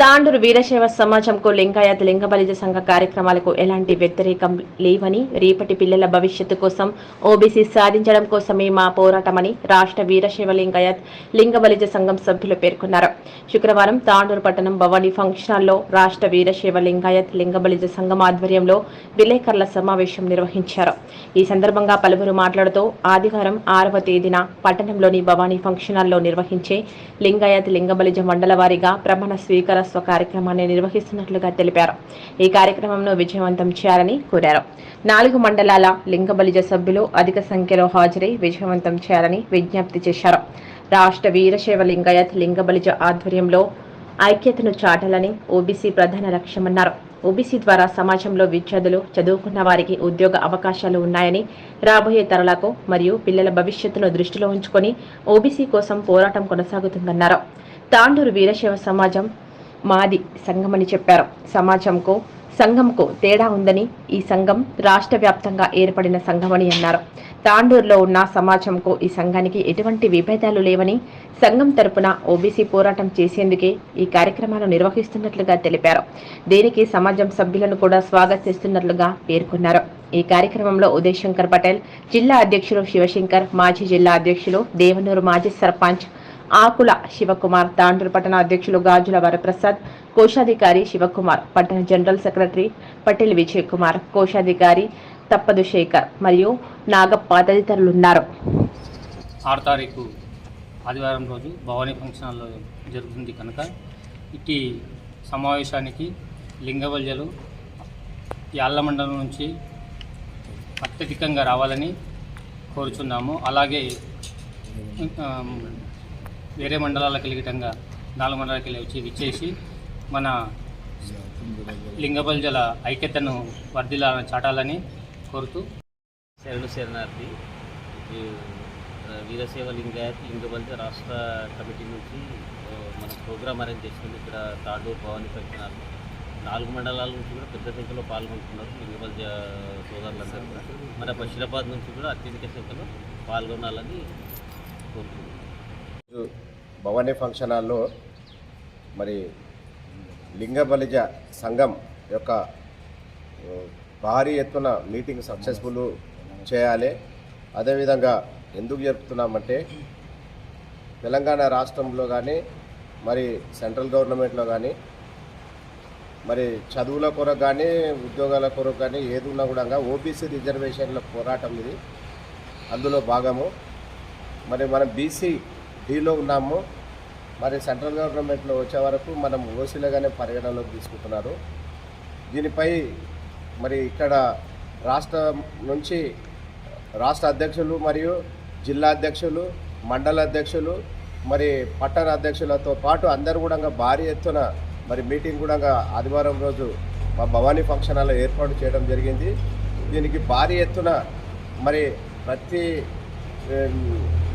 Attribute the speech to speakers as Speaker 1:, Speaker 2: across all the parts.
Speaker 1: తాండూరు వీరశైవ సమాజంకు లింగాయత్ లింగబలిజ సంఘ కార్యక్రమాలకు ఎలాంటి వ్యతిరేకం లేవని రేపటి పిల్లల భవిష్యత్తు కోసం ఓబీసీ సాధించడం కోసమే మా పోరాటమని రాష్ట్ర వీరశైవ లింగాయత్ లింగబలిజ సంఘం సభ్యులు పేర్కొన్నారు. శుక్రవారం తాండూరు పట్టణం భవానీ ఫంక్షన్ హాల్లో రాష్ట్ర వీరశైవ లింగాయత్ లింగబలిజ సంఘం ఆధ్వర్యంలో విలేకరుల సమావేశం నిర్వహించారు. ఈ సందర్భంగా పలువురు మాట్లాడుతూ ఆదివారం ఆరవ తేదీన పట్టణంలోని భవానీ ఫంక్షన్ హాల్లో నిర్వహించే లింగాయత్ లింగబలిజ మండల వారీగా ప్రమాణ స్వీకారస్వ కార్యక్రమాన్ని నిర్వహిస్తున్నట్లుగా తెలిపారు. ఈ కార్యక్రమంను విజయవంతం చేయాలని కోరారు. నాలుగు మండలాల లింగబలిజ సభ్యులు అధిక సంఖ్యలో హాజరై విజయవంతం చేయాలని విజ్ఞప్తి చేశారు. రాష్ట్ర వీరశైవ లింగాయత్ లింగబలిజ ఆధ్వర్యంలో ఐక్యతను చాటాలని ఓబీసీ ప్రధాన లక్ష్యమన్నారు. ఓబీసీ ద్వారా సమాజంలో విద్యార్థులు చదువుకున్న వారికి ఉద్యోగ అవకాశాలు ఉన్నాయని రాబోయే తరలకు మరియు పిల్లల భవిష్యత్తును దృష్టిలో ఉంచుకొని ఓబీసీ కోసం పోరాటం కొనసాగుతుందన్నారు. తాండూరు వీరశైవ సమాజం మాది సంఘమని చెప్పారు. సమాజంకు సంఘంకు తేడా ఉందని ఈ సంఘం రాష్ట్ర వ్యాప్తంగా ఏర్పడిన సంఘమని అన్నారు. తాండూరులో ఉన్న సమాజంకు ఈ సంఘానికి ఎటువంటి విభేదాలు లేవని సంఘం తరపున ఓబీసీ పోరాటం చేసేందుకే ఈ కార్యక్రమాలు నిర్వహిస్తున్నట్లుగా తెలిపారు. దీనికి సమాజం సభ్యులను కూడా స్వాగతిస్తున్నట్లుగా పేర్కొన్నారు. ఈ కార్యక్రమంలో ఉదయ్ శంకర్ పటేల్ జిల్లా అధ్యక్షులు శివశంకర్ మాజీ జిల్లా అధ్యక్షులు దేవనూరు మాజీ సర్పంచ్ ఆకుల శివకుమార్ తాండూరు పట్టణ అధ్యక్షులు గాజుల వరప్రసాద్ కోశాధికారి శివకుమార్ పట్టణ జనరల్ సెక్రటరీ పటేల్ విజయ్ కుమార్ కోశాధికారి తప్పదు శేఖర్ మరియు నాగప్ప తదితరులున్నారు
Speaker 2: ఆరు తారీఖు ఆదివారం రోజు భవానీ ఫంక్షన్ హాల్లో జరుగుతుంది కనుక ఇట్టి సమావేశానికి లింగవల్యలు యాళ్ళ మండలం నుంచి అత్యధికంగా రావాలని కోరుచున్నాము. అలాగే వేరే మండలాలకు వెళ్ళిటంగా నాలుగు మండలాలకు వెళ్ళి వచ్చి విచ్చేసి మన లింగబల్జల ఐక్యతను వర్ధిలా చాటాలని కోరుతూ
Speaker 3: శరణు శరణార్థి ఈ, వీరసేవ లింగాయత్ లింగబల్జ రాష్ట్ర కమిటీ నుంచి మన ప్రోగ్రామ్ అరేంజ్ చేసుకుంది ఇక్కడ తాడూరు భవానీ పెట్టినారు. నాలుగు మండలాల నుంచి కూడా పెద్ద సంఖ్యలో పాల్గొంటున్నారు లింగబల్జ సోదరులందరూ కూడా. మన బషీరాబాద్ నుంచి కూడా అత్యధిక సంఖ్యలో పాల్గొనాలని
Speaker 4: కోరుతున్నాం. భవానీ ఫంక్షన్ హాల్లో మరి లింగబలిజ సంఘం యొక్క భారీ ఎత్తున మీటింగ్ సక్సెస్ఫుల్ చేయాలి. అదేవిధంగా ఎందుకు జరుపుతున్నామంటే తెలంగాణ రాష్ట్రంలో కానీ మరి సెంట్రల్ గవర్నమెంట్లో కానీ మరి చదువుల కొరకు కానీ ఉద్యోగాల కొరకు కానీ ఏది ఉన్నా కూడా ఓబీసీ రిజర్వేషన్ల పోరాటం ఇది. అందులో భాగము మరి మనం బీసీ డీలో ఉన్నాము. మరి సెంట్రల్ గవర్నమెంట్లో వచ్చే వరకు మనం ఓసీలుగానే పరిగణలోకి తీసుకుంటున్నారు. దీనిపై మరి ఇక్కడ రాష్ట్రం నుంచి రాష్ట్ర అధ్యక్షులు మరియు జిల్లా అధ్యక్షులు మండల అధ్యక్షులు మరి పట్టణ అధ్యక్షులతో పాటు అందరూ కూడా భారీ ఎత్తున మరి మీటింగ్ కూడా ఆదివారం రోజు మా భవానీ ఫంక్షన్ హాల్లో ఏర్పాటు చేయడం జరిగింది. దీనికి భారీ ఎత్తున మరి ప్రతి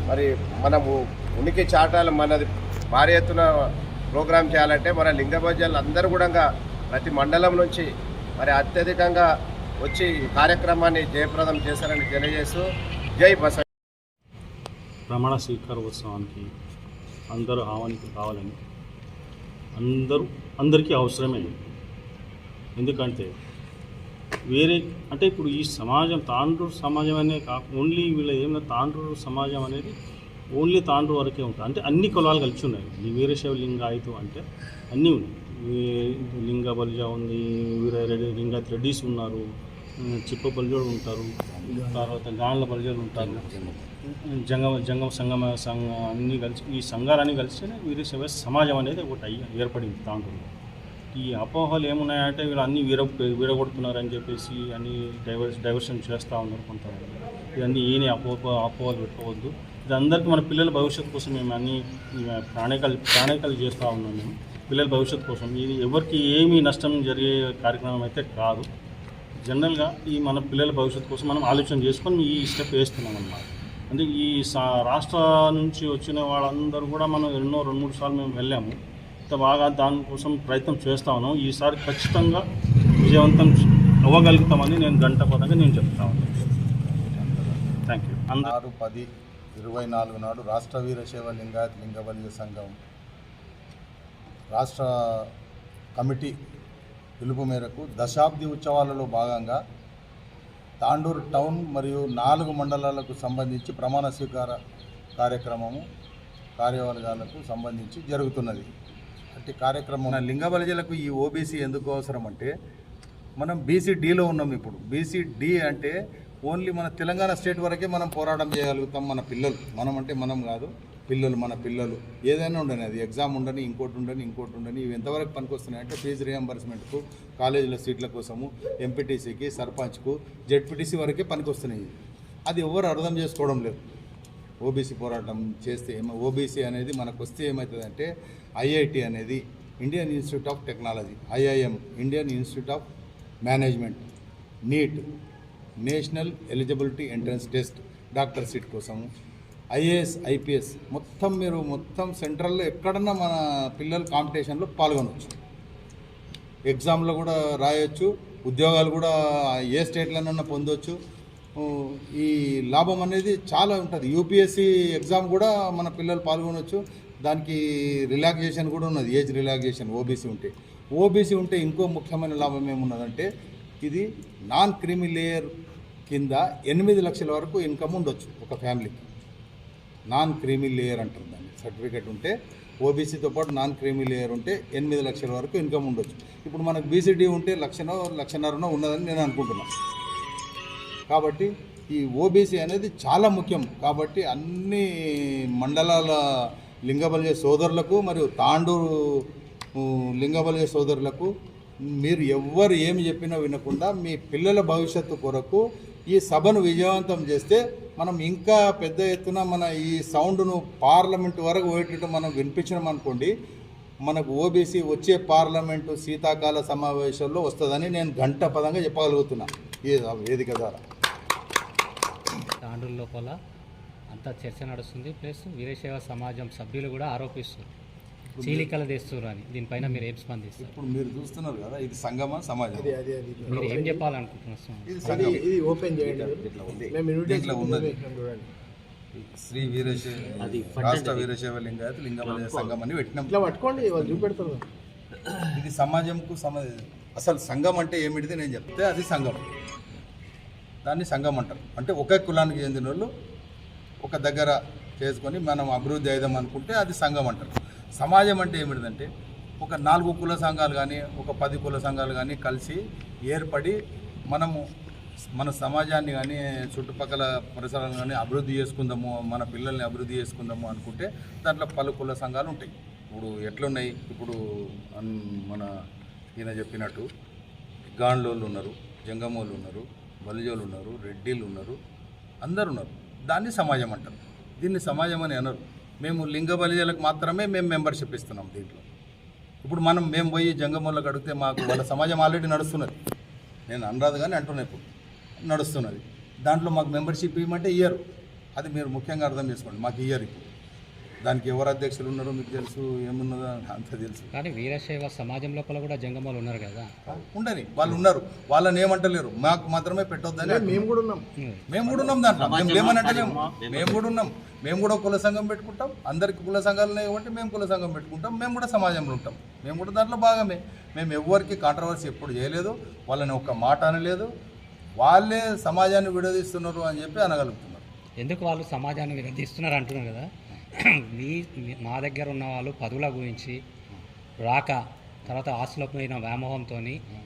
Speaker 4: మరి మనము ఉనికి చాటాలు మనది భారీ ఎత్తున ప్రోగ్రామ్ చేయాలంటే మన లింగభోజనాలు అందరూ కూడా ప్రతి మండలం నుంచి మరి అత్యధికంగా వచ్చి ఈ కార్యక్రమాన్ని జయప్రదం చేశారని తెలియజేస్తూ జై బస
Speaker 5: ప్రమాణ స్వీకారోత్సవానికి అందరూ ఆహ్వానితులు కావాలని అందరూ అందరికీ అవసరమే. ఎందుకంటే వేరే అంటే ఇప్పుడు ఈ సమాజం తాండ్రూరు సమాజం అనే కాక ఓన్లీ వీళ్ళ ఏమైనా తాండ్రూరు సమాజం అనేది ఓన్లీ తాండ్రు వరకే ఉంటుంది అంటే అన్ని కులాలు కలిసి ఉన్నాయి. ఈ వీరశైవ లింగాయతు అంటే అన్నీ ఉన్నాయి. వీ- లింగ బలిజ ఉంది వీరారెడ్డి లింగాయత్ రెడ్డిస్ ఉన్నారు చిప్ప బలిజోడు ఉంటారు తర్వాత గాండ్ల బలిజోడు ఉంటారు జంగమ జంగమ సంగమ సంఘ అన్నీ కలిసి ఈ సంఘాలన్నీ కలిస్తేనే వీరశైవ సమాజం అనేది ఒకటి అయ్యి ఏర్పడింది తాండ్రులో ఈ అపోహలు ఏమున్నాయంటే వీళ్ళు అన్నీ వీర వీరగొడుతున్నారని చెప్పేసి అన్ని డైవర్స్ డైవర్షన్ చేస్తూ ఉన్నారు కొంత ఇవన్నీ ఏని అపోహ అపోహలు పెట్టుకోవద్దు ఇది అందరికీ మన పిల్లల భవిష్యత్తు కోసం మేము అన్ని ప్రాణికాలు ప్రాణికలు చేస్తూ ఉన్నాం మేము. పిల్లల భవిష్యత్తు కోసం. ఇది ఎవరికి ఏమీ నష్టం జరిగే కార్యక్రమం అయితే కాదు. జనరల్గా ఈ మన పిల్లల భవిష్యత్తు కోసం మనం ఆలోచన చేసుకొని ఈ స్టెప్ వేస్తున్నాం అన్నమాట. అంటే ఈ సా- రాష్ట్ర నుంచి వచ్చిన వాళ్ళందరూ కూడా మనం ఎన్నో రెండు మూడు సార్లు మేము వెళ్ళాము. ఇంత బాగా దానికోసం ప్రయత్నం చేస్తా ఉన్నాం. ఈసారి ఖచ్చితంగా విజయవంతం అవ్వగలుగుతామని నేను గంట పదంగా నేను చెప్తా ఉన్నాను. థ్యాంక్ యూ అందరూ
Speaker 6: పది ఇరవై నాలుగు నాడు రాష్ట్ర వీరశైవ లింగాయత్ లింగవల్య సంఘం రాష్ట్ర కమిటీ పిలుపు మేరకు దశాబ్ది ఉత్సవాలలో భాగంగా తాండూరు టౌన్ మరియు నాలుగు మండలాలకు సంబంధించి ప్రమాణ స్వీకార కార్యక్రమము కార్యవర్గాలకు సంబంధించి జరుగుతున్నది. అట్టి కార్యక్రమం మన ఈ ఓబీసీ ఎందుకు అవసరం అంటే మనం బీసీ డీలో ఉన్నాం ఇప్పుడు. బీసీ డి అంటే ఓన్లీ మన తెలంగాణ స్టేట్ వరకే మనం పోరాటం చేయగలుగుతాం మన పిల్లలు. మనం అంటే మనం కాదు పిల్లలు మన పిల్లలు. ఏదైనా ఉండని అది. ఎగ్జామ్ ఉండని ఇంకోటి ఉండని ఇంకోటి ఉండని ఇవి ఎంతవరకు పనికొస్తున్నాయి అంటే ఫీజు రియంబర్స్మెంట్కు కాలేజీల సీట్ల కోసము ఎంపీటీసీకి సర్పంచ్కు జెడ్పీటీసీ వరకే పనికొస్తున్నాయి. అది ఎవరు అర్థం చేసుకోవడం లేదు. ఓబీసీ పోరాటం చేస్తే ఏమో ఓబీసీ అనేది మనకు వస్తే ఏమవుతుందంటే ఐఐటి అనేది Indian Institute of Technology IIM Indian Institute of Management NEET. National Eligibility Entrance Test doctor seat కోసము ఐఏఎస్ ఐపీఎస్ మొత్తం మీరు మొత్తం సెంట్రల్లో ఎక్కడన్నా మన పిల్లలు కాంపిటీషన్లో పాల్గొనవచ్చు ఎగ్జామ్లో కూడా రాయొచ్చు ఉద్యోగాలు కూడా ఏ స్టేట్లోనన్నా పొందొచ్చు. ఈ లాభం అనేది చాలా ఉంటుంది. యూపీఎస్సీ ఎగ్జామ్ కూడా మన పిల్లలు పాల్గొనవచ్చు దానికి రిలాక్సేషన్ కూడా ఉన్నది ఏజ్ రిలాక్సేషన్ ఓబీసీ ఉంటే. ఓబీసీ ఉంటే ఇంకో ముఖ్యమైన లాభం ఏమున్నదంటే ఇది నాన్ క్రిమి లేయర్ కింద ఎనిమిది లక్షల వరకు ఇన్కమ్ ఉండొచ్చు ఒక ఫ్యామిలీకి. నాన్ క్రీమీ లేయర్ అంటారు దాన్ని. సర్టిఫికేట్ ఉంటే ఓబీసీతో పాటు నాన్ క్రీమీ లేయర్ ఉంటే ఎనిమిది లక్షల వరకు ఇన్కమ్ ఉండొచ్చు. ఇప్పుడు మనకు బీసీడీ ఉంటే లక్షనో లక్షన్నరనో ఉన్నదని నేను అనుకుంటున్నాను కాబట్టి ఈ ఓబీసీ అనేది చాలా ముఖ్యం. కాబట్టి అన్ని మండలాల లింగబల్య సోదరులకు మరియు తాండూరు ఊ, సోదరులకు మీరు ఎవ్వరు ఏమి చెప్పినా వినకుండా మీ పిల్లల భవిష్యత్తు కొరకు ఈ సభను విజయవంతం చేస్తే మనం ఇంకా పెద్ద ఎత్తున మన ఈ సౌండ్ను పార్లమెంట్ వరకు పోయేటట్టు మనం వినిపించడం అనుకోండి మనకు ఓబీసీ వచ్చే పార్లమెంటు శీతాకాల సమావేశాల్లో వస్తుందని నేను గంట పదంగా చెప్పగలుగుతున్నా ఈ వేదిక ద్వారా.
Speaker 7: తాండ్రుల లోపల అంతా చర్చ నడుస్తుంది ప్లస్ వీరశైవ సమాజం సభ్యులు కూడా ఆరోపిస్తున్నారు. చీలికలు తెస్తున్నారు అని. దీనిపైన మీరు ఏం స్పందిస్తారు?
Speaker 6: ఇప్పుడు మీరు చూస్తున్నారు కదా ఇది సంగమ సమాజం
Speaker 7: మీరు ఏం చెప్పాలనుకుంటున్నారు?
Speaker 6: ఇది
Speaker 8: ఓపెన్ చేయండి. మేము
Speaker 6: ఉన్నది. శ్రీ వీరశైవ రాష్ట్ర వీరశైవ లింగాయత్ లింగమలయ సంఘం అని పెట్టినాం.
Speaker 8: ఇట్లా పట్టుకోండి వాళ్ళు చూపెడతారు.
Speaker 6: ఇది సమాజంకు సమ అసలు సంఘం అంటే ఏమిటిది నేను చెప్తే అది సంఘం దాన్ని సంఘం అంటారు. అంటే ఒకే కులానికి చెందిన వాళ్ళు ఒక దగ్గర చేసుకొని మనం అభివృద్ధి అయిదాం అనుకుంటే అది సంఘం అంటారు. సమాజం అంటే ఏమిటిదంటే ఒక నాలుగు కుల సంఘాలు కానీ ఒక పది కుల సంఘాలు కానీ కలిసి ఏర్పడి మనము మన సమాజాన్ని కానీ చుట్టుపక్కల పరిసరాలను కానీ అభివృద్ధి చేసుకుందాము మన పిల్లల్ని అభివృద్ధి చేసుకుందాము అనుకుంటే దాంట్లో పలు కుల సంఘాలు ఉంటాయి. ఇప్పుడు ఎట్లున్నాయి? ఇప్పుడు మన ఈయన చెప్పినట్టు గాండ్లోళ్ళు ఉన్నారు జంగమోళ్ళు ఉన్నారు బలిజోళ్ళు ఉన్నారు రెడ్డిలు ఉన్నారు అందరు ఉన్నారు. దాన్ని సమాజం అంటారు. దీన్ని సమాజం అని అనరు. మేము లింగ బలిజలకు మాత్రమే మేము మెంబర్షిప్ ఇస్తున్నాం దీంట్లో. ఇప్పుడు మనం మేము పోయి జంగమూలకు అడిగితే మాకు వాళ్ళ సమాజం ఆల్రెడీ నడుస్తున్నది. నేను అనరాదు కానీ అంటున్నా ఇప్పుడు. నడుస్తున్నది. దాంట్లో మాకు మెంబర్షిప్ ఇవ్వమంటే ఇయ్యరు. అది మీరు ముఖ్యంగా అర్థం చేసుకోండి. మాకు ఇయ్యరు ఇప్పుడు. దానికి ఎవరు అధ్యక్షులు ఉన్నారో మీకు తెలుసు ఏమున్నదో అంత తెలుసు.
Speaker 7: కానీ వీరశైవ సమాజం లోపల కూడా జంగమాలు ఉన్నారు కదా.
Speaker 6: ఉండని వాళ్ళు ఉన్నారు. వాళ్ళని ఏమంటలేరు. మాకు మాత్రమే పెట్టొద్దని
Speaker 8: మేము. కూడా ఉన్నాం.
Speaker 6: మేము కూడా ఉన్నాం దాంట్లో. మేము లేమని అంటలేము మేము కూడా ఉన్నాం. మేము కూడా కుల సంఘం పెట్టుకుంటాం. అందరికి కుల సంఘాలు కాబట్టి మేము కుల సంఘం పెట్టుకుంటాం. మేము కూడా సమాజంలో ఉంటాం. మేము కూడా దాంట్లో భాగమే. మేము ఎవరికి కాంట్రవర్సీ ఎప్పుడు చేయలేదు. వాళ్ళని ఒక్క మాట అనలేదు. వాళ్ళే సమాజాన్ని విడదీస్తున్నారు అని చెప్పి అనగలుగుతున్నారు.
Speaker 7: ఎందుకు వాళ్ళు సమాజాన్ని విరదీస్తున్నారు అంటున్నారు కదా? మీ మీ- దగ్గర ఉన్న వాళ్ళు పదవుల గురించి రాక తర్వాత ఆస్తులకు పోయిన వ్యామోహంతో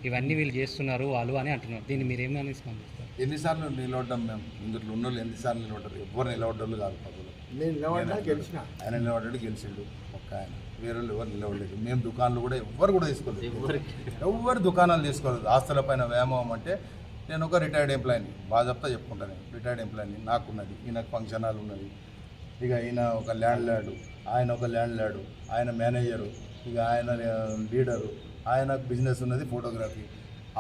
Speaker 7: ఇవన్నీ వీళ్ళు చేస్తున్నారు వాళ్ళు అని అంటున్నారు. దీన్ని మీరేమని స్పందిస్తారు?
Speaker 6: ఎన్నిసార్లు నిలబడ్డాం మేము? ఇందులో ఉన్న వాళ్ళు ఎన్నిసార్లు నిలబడ్డారు? ఎవరు నిలబడ్డారు కాదు పదవులు
Speaker 8: నేను నిలబడ్డా గెలిచిన?
Speaker 6: ఆయన నిలబడ్డాడు గెలిచిండు. ఒక్క ఆయన. వేరే వాళ్ళు ఎవరు నిలబడలేదు. మేము దుకాణాలు కూడా ఎవ్వరు కూడా తీసుకోలేదు. ఎవరు దుకాణాలు తీసుకోలేదు. ఆస్తుల పైన వ్యామోహం అంటే నేను ఒక రిటైర్డ్ ఎంప్లాయీని బాగా చెప్తా చెప్పుకుంటాను రిటైర్డ్ ఎంప్లాయీని నాకున్నది. ఈయనకు ఫంక్షన్ హాల్ ఉన్నది ఇక ఈయన ఒక ల్యాండ్ ల్యాడు ఆయన ఒక ల్యాండ్ ల్యాడు ఆయన మేనేజరు ఇక ఆయన లీడరు ఆయన బిజినెస్ ఉన్నది ఫోటోగ్రఫీ.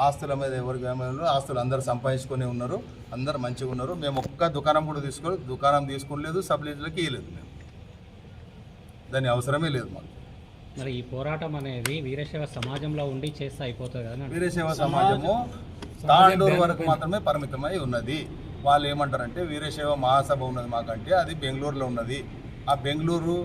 Speaker 6: ఆస్తుల మీద ఎవరికి వ్యామోహంలో ఆస్తులు అందరు సంపాదించుకొని ఉన్నారు అందరు మంచిగా ఉన్నారు. మేము ఒక్క దుకాణం కూడా తీసుకోలేదు దుకాణం తీసుకోలేదు సబ్ లీజులకి ఇవ్వలేదు మేము. దాని అవసరమే లేదు మాకు.
Speaker 7: మరి ఈ పోరాటం అనేది వీరశైవ సమాజంలో ఉండి చేస్తే అయిపోతుంది కదా
Speaker 6: వీరశైవ సమాజము తాండూరు వరకు మాత్రమే పరిమితమై ఉన్నది. వాళ్ళు ఏమంటారంటే వీరశైవ మహాసభ ఉన్నది మాకంటే అది బెంగళూరులో ఉన్నది. ఆ బెంగళూరు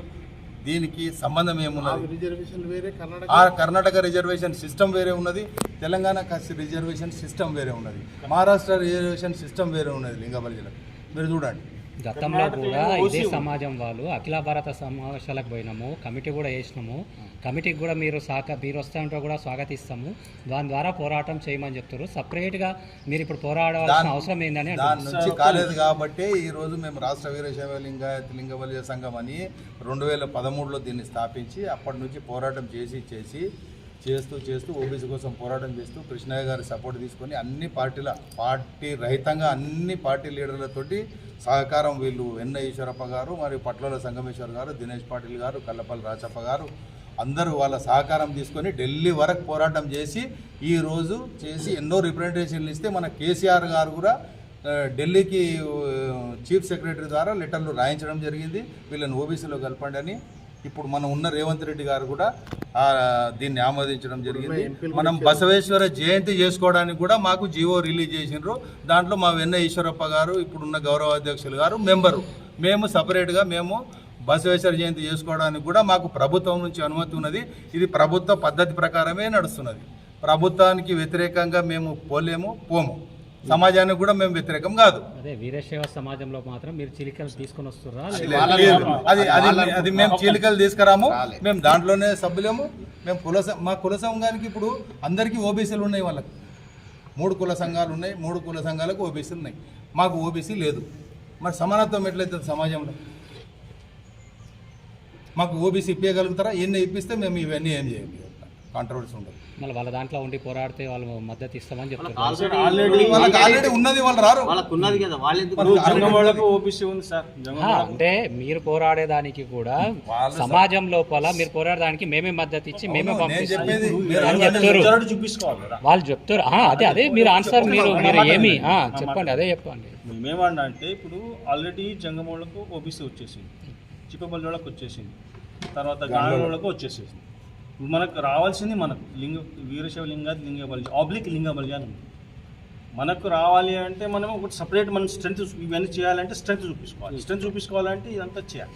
Speaker 6: దీనికి సంబంధం ఏమున్నది?
Speaker 8: రిజర్వేషన్ వేరే కర్ణాటక
Speaker 6: ఆ కర్ణాటక రిజర్వేషన్ సిస్టమ్ వేరే ఉన్నది తెలంగాణ కసి రిజర్వేషన్ సిస్టమ్ వేరే ఉన్నది మహారాష్ట్ర రిజర్వేషన్ సిస్టమ్ వేరే ఉన్నది లింగబలి జిల్లా. మీరు చూడండి.
Speaker 7: గతంలో కూడా ఇదే సమాజం వాళ్ళు అఖిల భారత సమావేశాలకు పోయినాము కమిటీ కూడా వేసినాము. కమిటీకి కూడా మీరు సాక మీరు వస్తాంటే కూడా స్వాగతిస్తాము దాని ద్వారా పోరాటం చేయమని చెప్తారు సపరేట్గా మీరు ఇప్పుడు పోరాడాల్సిన
Speaker 6: దాని-
Speaker 7: అవసరం ఏందని.
Speaker 6: నుంచి కాలేదు కాబట్టి ఈ రోజు మేము రాష్ట్ర వీరశైవ లింగాయత్ లింగబలియ సంఘం అని రెండు వేల పదమూడులో దీన్ని స్థాపించి అప్పటి నుంచి పోరాటం చేసి చేసి చేస్తూ చేస్తూ ఓబీసీ కోసం పోరాటం చేస్తూ కృష్ణయ్య గారి సపోర్ట్ తీసుకొని అన్ని పార్టీల పార్టీ రహితంగా అన్ని పార్టీ లీడర్లతోటి సహకారం వీళ్ళు ఎన్న ఈశ్వరప్ప గారు మరియు పట్ల సంగమేశ్వర్ గారు దినేష్ పాటిల్ గారు కల్లపల్లి రాచప్ప గారు అందరూ వాళ్ళ సహకారం తీసుకొని ఢిల్లీ వరకు పోరాటం చేసి ఈ రోజు చేసి ఎన్నో రిప్రజెంటేషన్లు ఇస్తే మన కేసీఆర్ గారు కూడా ఢిల్లీకి చీఫ్ సెక్రటరీ ద్వారా లెటర్లు రాయించడం జరిగింది. వీళ్ళని ఓబీసీలో కలపండి అని. ఇప్పుడు మనం ఉన్న రేవంత్ రెడ్డి గారు కూడా దీన్ని ఆమోదించడం జరిగింది. మనం బసవేశ్వర జయంతి చేసుకోవడానికి కూడా మాకు జీవో రిలీజ్ చేసినారు దాంట్లో మా వెన్న ఈశ్వరప్ప గారు ఇప్పుడున్న గౌరవ అధ్యక్షులు గారు మెంబరు. మేము సపరేట్గా మేము బసవేశ్వర జయంతి చేసుకోవడానికి కూడా మాకు ప్రభుత్వం నుంచి అనుమతి ఉన్నది. ఇది ప్రభుత్వ పద్ధతి ప్రకారమే నడుస్తున్నది. ప్రభుత్వానికి వ్యతిరేకంగా మేము పోలేము పోము. సమాజానికి కూడా మేము వ్యతిరేకం కాదు.
Speaker 7: అదే వీరశైవ సమాజంలో మాత్రం మీరు చిలికలు తీసుకొని
Speaker 6: లేదు. అది అది అది మేము చీలికలు తీసుకురాము. మేము దాంట్లోనే సభ్యులేము. మేము కుల సం- మా కుల సంఘానికి ఇప్పుడు అందరికీ ఓబీసీలు ఉన్నాయి వాళ్ళకి. మూడు కుల సంఘాలు ఉన్నాయి మూడు కుల సంఘాలకు ఓబీసీలు ఉన్నాయి. మాకు ఓబీసీ లేదు. మరి సమానత్వం ఎట్లయితుంది సమాజంలో? మాకు ఓబీసీ ఇప్పగలుగుతారా ఎన్ని ఇప్పిస్తే మేము ఇవన్నీ ఏం చేయం కాంట్రవర్సీ ఉండదు
Speaker 7: మళ్ళీ వాళ్ళ దాంట్లో ఉండి పోరాడితే వాళ్ళు మద్దతు ఇస్తామని చెప్తారు
Speaker 6: ఆల్రెడీ ఉన్నది వాళ్ళు రారు.
Speaker 3: వాళ్ళకు ఉన్నది కదా వాళ్ళు ఎందుకు
Speaker 6: వాళ్ళకి already
Speaker 5: జంగమోళ్ళకు ఓబీసీ ఉంది సార్.
Speaker 7: ఆ, అంటే మీరు పోరాడేదానికి కూడా సమాజం లోపల మీరు పోరాడడానికి మేమే మద్దతు ఇచ్చి మేమే పంపిస్తాం.
Speaker 6: చెప్పేది మీరు
Speaker 7: అని చెప్తారు
Speaker 5: చూపించుకోవాలి
Speaker 7: వాళ్ళు చెప్తారు. ఆ, అదే అదే మీరు ఆన్సర్ మీరు మీరు ఏమి ఆ, చెప్పండి అదే చెప్పండి.
Speaker 5: మేమన్నా అంటే ఇప్పుడు ఆల్రెడీ జంగమోళ్ళకు ఓబీసీ వచ్చేసింది. చిప్పపల్లి వాళ్ళకి వచ్చేసింది. తర్వాత గాంగోళ్ళకు వచ్చేసేసింది ఇప్పుడు మనకు రావాల్సింది మనకు లింగ వీరశైవ లింగ లింగ బలి ఆబ్లిక్ లింగ బలి అని ఉంది. మనకు రావాలి అంటే మనం ఒకటి సపరేట్ మనం స్ట్రెంత్ ఇవన్నీ చేయాలంటే స్ట్రెంత్ చూపించుకోవాలి స్ట్రెంత్ చూపించుకోవాలంటే ఇదంతా చేయాలి.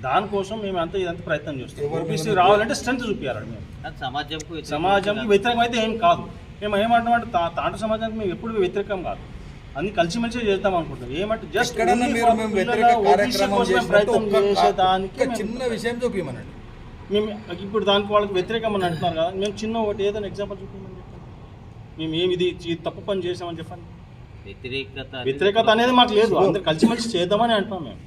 Speaker 5: దానికోసం మేము అంతా ఇదంతా ప్రయత్నం చేస్తాం. ఓబీసీ రావాలంటే స్ట్రెంత్ చూపించాలి మేము.
Speaker 3: అది సమాజంకు వ్యతిరేకం
Speaker 5: సమాజంకి వ్యతిరేకం అయితే ఏం కాదు. మేము ఏమంటామంటే తా- తాంట సమాజానికి మేము ఎప్పుడు వ్యతిరేకం కాదు. అన్ని కలిసిమెలిసి చేద్దాం అనుకుంటాం ఏమంటే జస్ట్
Speaker 6: చిన్న విషయం చూపించమనండి
Speaker 5: మేము ఇప్పుడు దానికి వాళ్ళకి వ్యతిరేకం అని అంటున్నారు కదా మేము చిన్న ఒకటి ఏదైనా ఎగ్జాంపుల్ చూపించమని చెప్పండి. మేము ఏమి ఇది తప్పు పని చేసామని చెప్పండి.
Speaker 3: వ్యతిరేకత అనేది
Speaker 5: వ్యతిరేకత అనేది మాకు లేదు. అందరు కలిసిమెలిసి చేద్దామని అంటున్నాం మేము.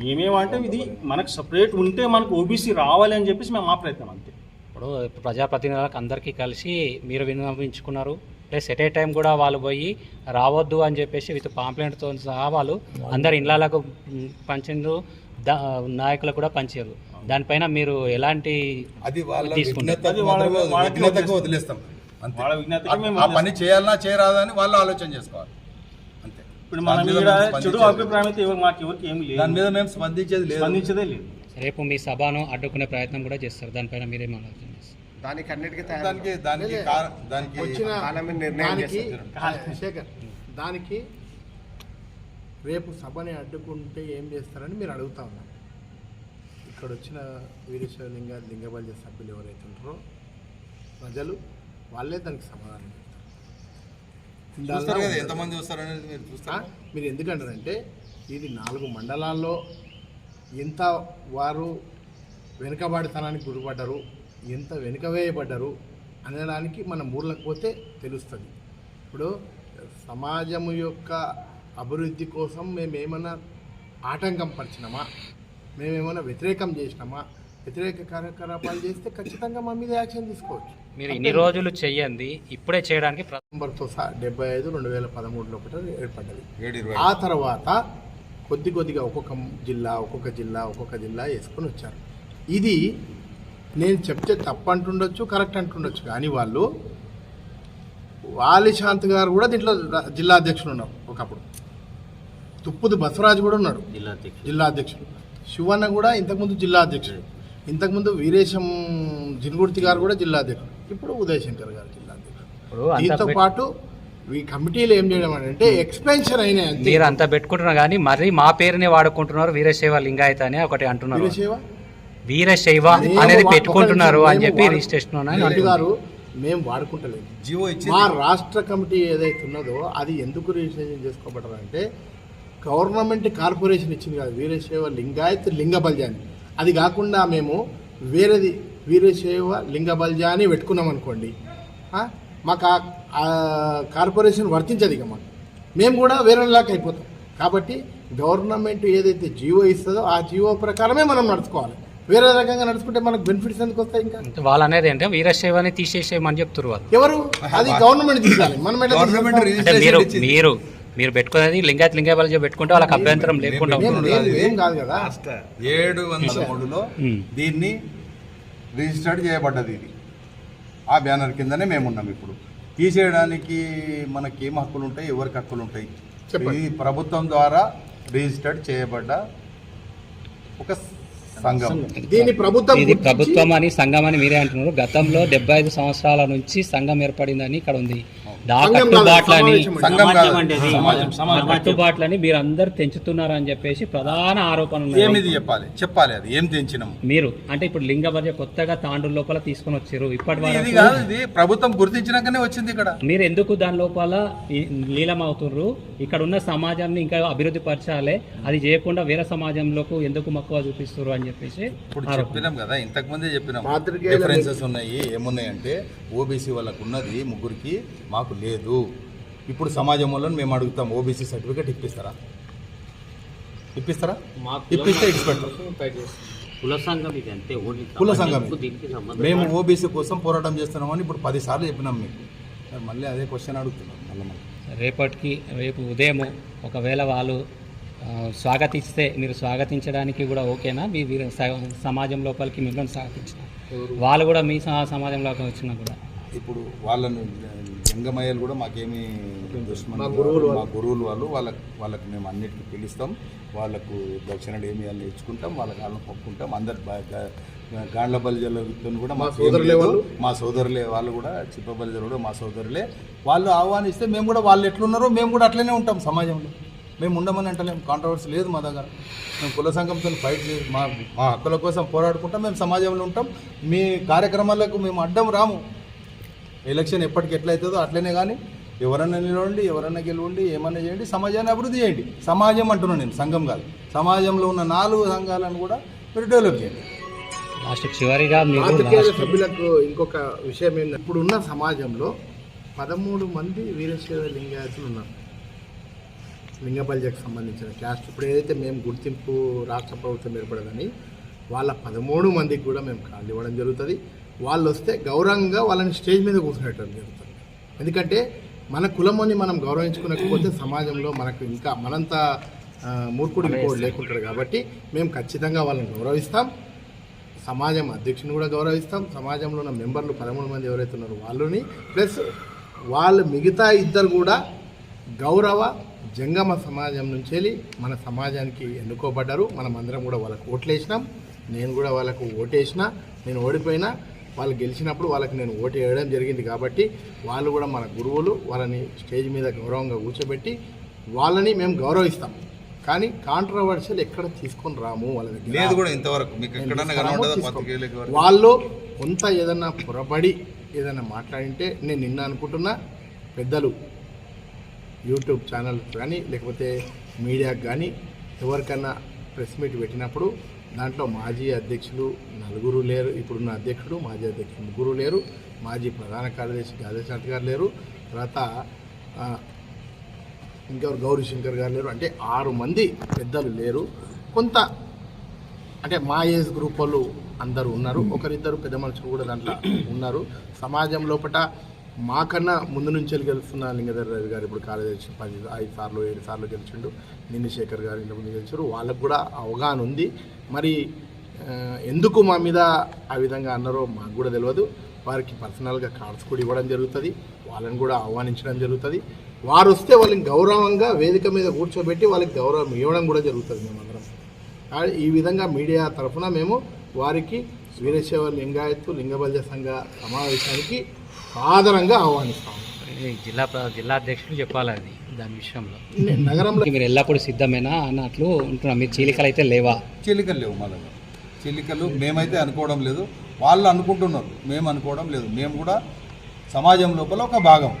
Speaker 5: మేమేమంటే ఇది మనకు సపరేట్ ఉంటే మనకు ఓబీసీ రావాలి అని చెప్పేసి మేము మా ప్రయత్నం అంతే.
Speaker 7: ఇప్పుడు ప్రజాప్రతినిధులకు అందరికీ కలిసి మీరు విన్నవించుకున్నారు. ప్లస్ ఎట్ ఏ టైం కూడా వాళ్ళు పోయి రావద్దు అని చెప్పేసి విత్ పాంప్లెంట్తో సహా వాళ్ళు అందరి ఇళ్ళకు పంచిండ్రు దా- నాయకులకు కూడా పంచారు దానిపైన మీరు ఎలాంటి
Speaker 6: అది
Speaker 5: వాళ్ళకి వదిలేస్తాం.
Speaker 6: ఆ పని చేయాలన్నా చేయరాదా అని వాళ్ళు ఆలోచన చేసుకోవాలి. అంతే.
Speaker 5: ఇప్పుడు మన
Speaker 6: దాని మీద మేము
Speaker 5: చెడు
Speaker 6: స్పందించేది
Speaker 5: అభిప్రాయం అయితే ఎవరు మాకు ఎవరికి ఏమి
Speaker 6: దాని
Speaker 5: లేదు
Speaker 6: మీద మేము స్పందించేది లేదు.
Speaker 5: స్పందించదే లేదు.
Speaker 7: రేపు మీ సభను అడ్డుకునే ప్రయత్నం కూడా చేస్తారు. దానిపైన మీరేం ఆలోచన చేస్తారు?
Speaker 4: దానికి అన్నిటికీ
Speaker 6: దానికి దానికి
Speaker 8: వచ్చిన. శేఖర్ దానికి రేపు సభని అడ్డుకుంటే ఏం చేస్తారని మీరు అడుగుతా ఉన్నారు ఇక్కడ వచ్చిన వీరేశ్వర లింగ లింగబల్య సభ్యులు ఎవరైతే ఉంటారో ప్రజలు వాళ్ళే దానికి సమాధానం చెప్తారు
Speaker 6: ఎంతమంది వస్తారనేది మీరు? చూస్తారు
Speaker 8: మీరు ఎందుకంటారంటే ఇది నాలుగు మండలాల్లో ఎంత వారు వెనుకబాటుతనానికి గురిపడ్డారు ఎంత వెనుకవేయబడ్డారు అనడానికి మనం ఊర్లకు పోతే తెలుస్తుంది. ఇప్పుడు సమాజము యొక్క అభివృద్ధి కోసం మేమేమన్నా ఆటంకం పరిచినామా? మేమేమైనా వ్యతిరేకం చేసినామా? వ్యతిరేక కార్యకలాపాలు చేస్తే ఖచ్చితంగా మా మీద యాక్షన్ తీసుకోవచ్చు.
Speaker 7: మీరు ఇన్ని రోజులు చెయ్యండి ఇప్పుడే చేయడానికి ప్ర-
Speaker 8: నంబర్తో సహా డెబ్బై ఐదు రెండు వేల పదమూడు లోపల ఏర్పడ్డది. ఆ తర్వాత కొద్ది కొద్దిగా ఒక్కొక్క జిల్లా ఒక్కొక్క జిల్లా ఒక్కొక్క జిల్లా వేసుకొని వచ్చారు. ఇది నేను చెప్తే తప్పు అంటుండొచ్చు కరెక్ట్ అంటుండొచ్చు కానీ వాళ్ళు వాలి శాంత్ గారు కూడా దీంట్లో జిల్లా అధ్యక్షుడు ఉన్నారు ఒకప్పుడు. తుప్పుది బసవరాజు కూడా ఉన్నాడు.
Speaker 3: జిల్లా అధ్యక్షుడు
Speaker 8: జిల్లా అధ్యక్షుడు శివన్న కూడా ఇంతకుముందు జిల్లా అధ్యక్షుడు ఇంతకుముందు వీరేశం జిన్గుర్తి గారు కూడా జిల్లా అధ్యక్షుడు ఇప్పుడు ఉదయ్ శంకర్ గారు జిల్లా అధ్యక్షుడు దీంతో
Speaker 7: పెట్-
Speaker 8: ఈ కమిటీలు ఏం చేయడం అంటే ఎక్స్పెన్షన్ అయినాయి అంతే.
Speaker 7: మీరు అంత పెట్టుకుంటున్నారు కానీ మరి మా పేరుని వాడుకుంటున్నారు వీరశైవ లింగాయత అని ఒకటి అంటున్నారు.
Speaker 8: వీరశైవ?
Speaker 7: వీరశైవ అనేది పెట్టుకుంటున్నారు అని చెప్పి రిజిస్ట్రేషన్.
Speaker 8: గారు మేము వాడుకుంటలేదు.
Speaker 6: జీవో ఇచ్చి
Speaker 8: మా రాష్ట్ర కమిటీ ఏదైతే ఉన్నదో అది ఎందుకు రిజిస్ట్రేషన్ చేసుకోబడ్డారంటే గవర్నమెంట్ కార్పొరేషన్ ఇచ్చింది కాదు వీరశైవ లింగాయత్ లింగ బల్జాని అది కాకుండా మేము వేరేది వీరశైవ లింగ బల్జాని పెట్టుకున్నాం అనుకోండి ఆ, మాకు కార్పొరేషన్ వర్తించదు ఇక మాకు. మేము కూడా వేరేలాగా అయిపోతాం. కాబట్టి గవర్నమెంట్ ఏదైతే జీవో ఇస్తుందో ఆ జీవో ప్రకారమే మనం నడుచుకోవాలి. వేరే రకంగా నడుచుకుంటే మనకు బెనిఫిట్స్ ఎందుకు వస్తాయి ఇంకా?
Speaker 7: వాళ్ళు అనేది అంటే వీరశైవాన్ని తీసేసేయమని చెప్తున్నారు వాళ్ళు.
Speaker 8: ఎవరు? అది గవర్నమెంట్ తీసాలి మనం ఎట్లా?
Speaker 7: అంటే మీరు. మీరు మీరు పెట్టుకునేది లింగాయత్ లింగాయత్ పెట్టుకుంటే వాళ్ళకి అభ్యంతరం లేకుండా
Speaker 8: ఏం
Speaker 7: ఉంటుంది.
Speaker 8: లేదు, ఏం కాదు కదా?
Speaker 6: ఏడు వందల మూడులో
Speaker 7: ఉమ్.
Speaker 6: దీన్ని రిజిస్టర్డ్ చేయబడ్డది ఇది. ఆ బ్యానర్ కిందనే మేము ఉన్నాం ఇప్పుడు. తీసేయడానికి మనకి ఏం హక్కులు ఉంటాయి? ఎవరికి హక్కులు ఉంటాయి?
Speaker 8: చెప్పండి.
Speaker 6: ఇది ప్రభుత్వం ద్వారా రిజిస్టర్డ్ చేయబడ్డ ఒక సంఘం.
Speaker 8: దీని ప్రభుత్వం
Speaker 7: ఇది ప్రభుత్వం అని సంఘం అని మీరే అంటున్నారు. గతంలో డెబ్బై ఐదు సంవత్సరాల నుంచి సంఘం ఏర్పడిందని ఇక్కడ ఉంది.
Speaker 8: కాదు,
Speaker 7: కట్టుబాట్లని మీరు అందరు తెంచుతున్నారు అని చెప్పేసి ప్రధాన ఆరోపణ.
Speaker 6: ఏమిది చెప్పాలి? చెప్పాలి అది. ఏం తెంచినాం?
Speaker 7: మీరు అంటే ఇప్పుడు లింగ బర్జ కొత్తగా తాండ్రు లోపల తీసుకొని వచ్చారు ఇప్పటి
Speaker 6: ఇది
Speaker 7: వరకు
Speaker 6: ప్రభుత్వం గుర్తించినాకనే వచ్చింది ఇక్కడ.
Speaker 7: మీరు ఎందుకు దాని లోపల లీలం అవుతుర్రు ఇక్కడ ఉన్న సమాజాన్ని ఇంకా అభివృద్ధి పరచాలి. అది చేయకుండా వేరే సమాజంలోకి ఎందుకు మక్కువ చూపిస్తారు అని చెప్పేసి
Speaker 6: ఇప్పుడు చెప్పినాం కదా ఇంతకు ముందే చెప్పినాం. డిఫరెన్సెస్ ఉన్నాయి ఏమున్నాయంటే ఓబీసీ వాళ్ళకు ఉన్నది ముగ్గురికి మాకు లేదు. ఇప్పుడు సమాజం వల్ల మేము అడుగుతాం ఓబీసీ సర్టిఫికేట్ ఇప్పిస్తారా? ఇప్పిస్తారా? ఇప్పిస్తే
Speaker 3: కుల సంఘం ఇది అంతే ఓన్లీ
Speaker 6: కుల సంఘం మేము ఓబీసీ కోసం పోరాటం చేస్తున్నామని ఇప్పుడు పదిసార్లు చెప్పినాం మీకు. మళ్ళీ అదే క్వశ్చన్ అడుగుతున్నాం. మళ్ళీ
Speaker 7: రేపటికి రేపు ఉదయం ఒకవేళ వాళ్ళు స్వాగతిస్తే మీరు స్వాగతించడానికి కూడా ఓకేనా? మీ సమాజం లోపలికి మిమ్మల్ని స్వాగతించిన వాళ్ళు కూడా మీ స- సమాజంలోకి వచ్చినా కూడా.
Speaker 6: ఇప్పుడు వాళ్ళను లింగమయ్యలు కూడా మాకేమి
Speaker 8: మా గురువులు.
Speaker 6: మా గురువులు వాళ్ళు వాళ్ళకి వాళ్ళకి మేము అన్నిటికీ పిలుస్తాం. వాళ్ళకు దక్షిణలు ఏమి వాళ్ళు ఇచ్చుకుంటాం వాళ్ళకి వాళ్ళని పప్పుకుంటాం. అందరు గాండ్ల బలిజల వ్యక్తులు కూడా
Speaker 8: మా సోదరులే. వాళ్ళు?
Speaker 6: మా సోదరులే వాళ్ళు కూడా చిప్ప బలిజలు కూడా మా సోదరులే. వాళ్ళు ఆహ్వానిస్తే మేము కూడా వాళ్ళు ఎట్లున్నారో మేము కూడా అట్లనే ఉంటాం సమాజంలో. మేము ఉండమని అంటలేము కాంట్రవర్సీ లేదు మా దగ్గర. మేము కుల సంఘంతో ఫైట్ లేదు. మా మా హక్కుల కోసం పోరాడుకుంటాం. మేము సమాజంలో ఉంటాం. మీ కార్యక్రమాలకు మేము అడ్డం రాము. ఎలక్షన్ ఎప్పటికి ఎట్లయితుందో అట్లనే కానీ ఎవరన్నా నిలవండి ఎవరన్నా గెలవండి ఏమన్నా చేయండి సమాజాన్ని అభివృద్ధి చేయండి. సమాజం అంటున్నాను నేను సంఘం కాదు. సమాజంలో ఉన్న నాలుగు సంఘాలను కూడా మీరు డెవలప్ చేయండి.
Speaker 7: లాస్ట్ చివరిగా మీరు
Speaker 8: పాత్రికేయుల
Speaker 7: last-
Speaker 8: సభ్యులకు ఇంకొక విషయం ఏంటంటే ఇప్పుడున్న సమాజంలో పదమూడు మంది వీరశైవ లింగాయతులు ఉన్నారు. లింగబల్జకు సంబంధించిన క్యాస్ట్. ఇప్పుడు ఏదైతే మేము గుర్తింపు రాష్ట్ర ప్రభుత్వం ఏర్పడదని వాళ్ళ పదమూడు మందికి కూడా మేము కార్డు ఇవ్వడం జరుగుతుంది. వాళ్ళు వస్తే గౌరవంగా వాళ్ళని స్టేజ్ మీద కూర్చునేటం జరుగుతుంది. ఎందుకంటే మన కులమని మనం గౌరవించుకోకపోతే సమాజంలో మనకు ఇంకా మనంత మూర్ఖుడు ఇంకోడు లేకుంటాడు కాబట్టి మేము ఖచ్చితంగా వాళ్ళని గౌరవిస్తాం. సమాజం అధ్యక్షుని కూడా గౌరవిస్తాం. సమాజంలో ఉన్న మెంబర్లు పదమూడు మంది ఎవరైతే ఉన్నారో వాళ్ళని ప్లస్ వాళ్ళు మిగతా ఇద్దరు కూడా గౌరవ జంగమ సమాజం నుంచి వెళ్ళి మన సమాజానికి ఎన్నుకోబడ్డారు. మనం అందరం కూడా వాళ్ళకు ఓట్లేసినాం. నేను కూడా వాళ్ళకు ఓటేసిన. నేను ఓడిపోయినా. వాళ్ళు గెలిచినప్పుడు వాళ్ళకి నేను ఓటు వేయడం జరిగింది కాబట్టి వాళ్ళు కూడా మన గురువులు వాళ్ళని స్టేజ్ మీద గౌరవంగా కూర్చోబెట్టి వాళ్ళని మేము గౌరవిస్తాం. కానీ కాంట్రవర్షియల్ ఎక్కడ తీసుకొని రాము వాళ్ళ దగ్గర?
Speaker 6: లేదు కూడా ఇంతవరకు. మీకు?
Speaker 8: వాళ్ళు కొంత ఏదన్నా పొరబడి ఏదన్నా మాట్లాడింటే నేను నిన్న అనుకుంటున్నా పెద్దలు యూట్యూబ్ ఛానల్ కానీ లేకపోతే మీడియాకి కానీ ఎవరికన్నా ప్రెస్ మీట్ పెట్టినప్పుడు దాంట్లో మాజీ అధ్యక్షులు నలుగురు లేరు. ఇప్పుడున్న అధ్యక్షుడు మాజీ అధ్యక్షుడు ముగ్గురు లేరు. మాజీ ప్రధాన కార్యదర్శి గాదేశాంత్ గారు లేరు. తర్వాత ఇంకెవరు? గౌరీ శంకర్ గారు లేరు. అంటే ఆరు మంది పెద్దలు లేరు. కొంత అంటే మా ఏజ్ గ్రూప్ వాళ్ళు అందరూ ఉన్నారు. ఒకరిద్దరు పెద్ద మనుషులు కూడా దాంట్లో ఉన్నారు. సమాజం లోపల మాకన్నా ముందు నుంచి గెలుస్తున్న లింగధర్ రాజు గారు ఇప్పుడు కార్యదర్శి పది ఐదు సార్లు ఏడు సార్లు గెలిచిండు. నిన్ని శేఖర్ గారు ఇంత ముందు గెలిచారు. వాళ్ళకు కూడా అవగాహన ఉంది. మరి ఎందుకు మా మీద ఆ విధంగా అన్నారో మాకు కూడా తెలియదు వారికి పర్సనల్గా కార్డ్స్ కూడా ఇవ్వడం జరుగుతుంది. వాళ్ళని కూడా ఆహ్వానించడం జరుగుతుంది. వారు వస్తే వాళ్ళని గౌరవంగా వేదిక మీద కూర్చోబెట్టి వాళ్ళకి గౌరవం ఇవ్వడం కూడా జరుగుతుంది మేమందరం. ఈ విధంగా మీడియా తరఫున మేము వారికి వీరశైవ లింగాయత్తు లింగబల్జ సంఘ సమావేశానికి సాదరంగా ఆహ్వానిస్తాము
Speaker 7: ఈ జిల్లా ప్ర- జిల్లా అధ్యక్షులు చెప్పాలి అది? దాని విషయంలో.
Speaker 8: నగరంలో
Speaker 7: మీరు ఎల్లప్పుడూ సిద్ధమేనా అన్నట్లు ఉంటున్నా. మీరు చీలికలు అయితే లేవా?
Speaker 6: చీలికలు లేవు మా దగ్గర. చెల్లికలు మేమైతే అనుకోవడం లేదు. వాళ్ళు అనుకుంటున్నారు. మేము అనుకోవడం లేదు. మేము కూడా సమాజం లోపల ఒక భాగం.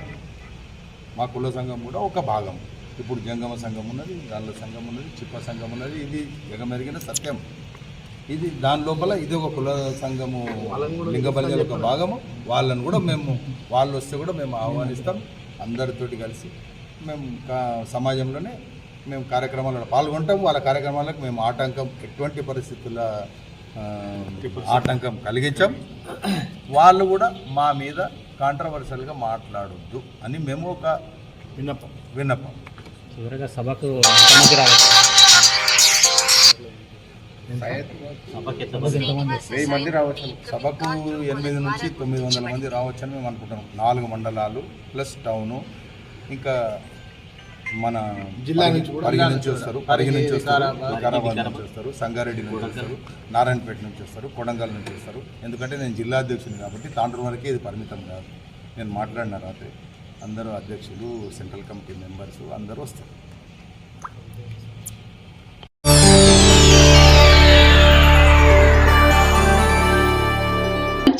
Speaker 6: మా కుల సంఘం కూడా ఒక భాగం. ఇప్పుడు జంగమ సంఘం ఉన్నది గాళ్ళ సంఘం ఉన్నది చిప్ప సంఘం ఉన్నది. ఇది జగమెరిగిన సత్యం. ఇది దాని లోపల ఇది ఒక కుల సంఘము లింగబలిజల ఒక భాగము. వాళ్ళని కూడా మేము వాళ్ళు వస్తే కూడా మేము ఆహ్వానిస్తాం. అందరితోటి కలిసి మేము కా- సమాజంలోనే మేము కార్యక్రమాలలో పాల్గొంటాం వాళ్ళ కార్యక్రమాలకు మేము ఆటంకం ఎటువంటి పరిస్థితుల ఆటంకం కలిగించాం. వాళ్ళు కూడా మా మీద కాంట్రవర్షియల్గా మాట్లాడొద్దు అని మేము ఒక విన్నపం. విన్నపం.
Speaker 7: చివరిగా సభకు
Speaker 4: వెయ్యి మంది రావచ్చు
Speaker 6: సభకు ఎనిమిది నుంచి తొమ్మిది వందల మంది రావచ్చని మేము అనుకుంటున్నాం. నాలుగు మండలాలు ప్లస్ టౌను. ఇంకా మన
Speaker 8: జిల్లా నుంచి కూడా
Speaker 6: పరిగి నుంచి వస్తారు. పరిగి నుంచి వస్తారు. వికారాబాద్ నుంచి వస్తారు. సంగారెడ్డి నుంచి వస్తారు. నారాయణపేట నుంచి వస్తారు. కొడంగల్ నుంచి వస్తారు. ఎందుకంటే నేను జిల్లా అధ్యక్షుని కాబట్టి తాండ్రు వరకే ఇది పరిమితం కాదు. నేను మాట్లాడిన రాత్రి అందరూ అధ్యక్షులు సెంట్రల్ కమిటీ మెంబర్స్ అందరూ వస్తారు.